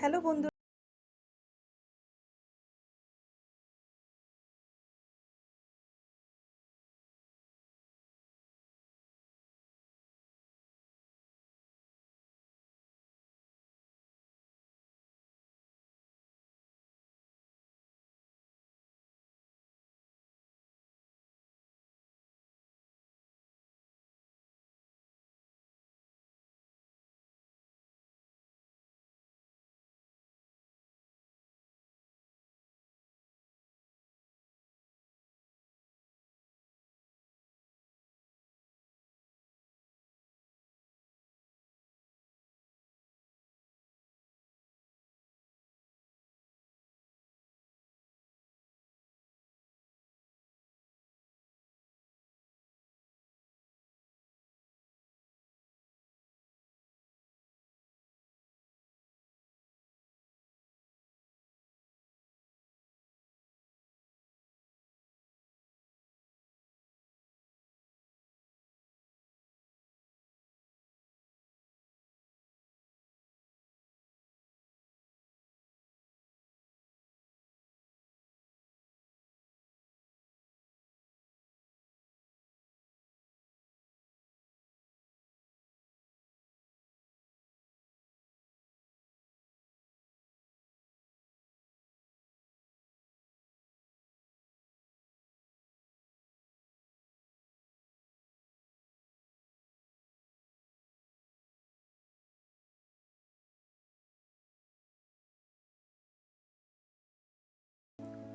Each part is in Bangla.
হ্যালো বন্ধু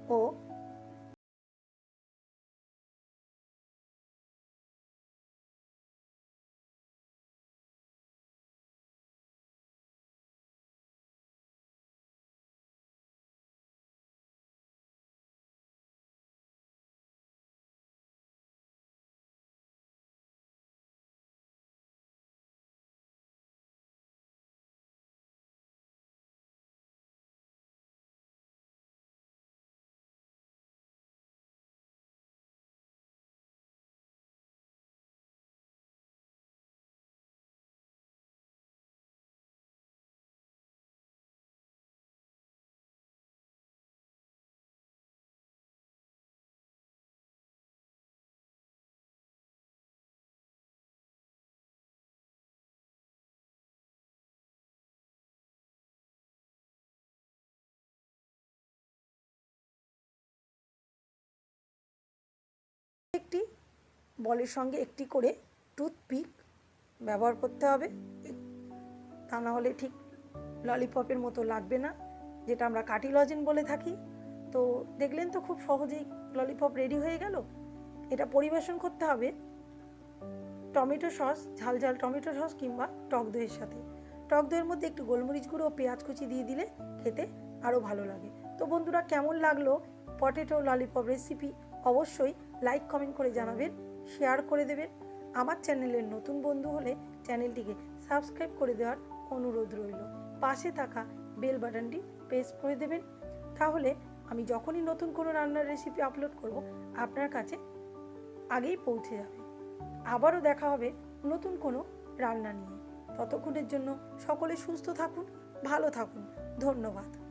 ও একটি বলের সঙ্গে একটি করে টুথপিক ব্যবহার করতে হবে। তা না হলে ঠিক ললিপপের মতো লাগবে না, যেটা আমরা কাটি লজেন বলে থাকি। তো দেখলেন তো খুব সহজেই ললিপপ রেডি হয়ে গেল। এটা পরিবেশন করতে হবে টমেটো সস, ঝাল ঝাল টমেটো সস কিংবা টক দইয়ের সাথে। টক দইয়ের মধ্যে একটু গোলমরিচ গুঁড়ো ও পেঁয়াজ কুচি দিয়ে দিলে খেতে আরও ভালো লাগে। তো বন্ধুরা, কেমন লাগল পটেটো ললিপপ রেসিপি অবশ্যই লাইক কমেন্ট করে জানাবেন শেয়ার করে দেবেন। আমার চ্যানেলের নতুন বন্ধু হলে চ্যানেলটিকে সাবস্ক্রাইব করে দেওয়ার অনুরোধ রইল। পাশে থাকা বেল বাটনটি প্রেস করে দেবেন। তাহলে আমি যখনই নতুন কোনো রান্নার রেসিপি আপলোড করব, আপনার কাছে আগেই পৌঁছে যাবে। আবারও দেখা হবে নতুন কোনো রান্না নিয়ে। ততক্ষণের জন্য সকলে সুস্থ থাকুন, ভালো থাকুন। ধন্যবাদ।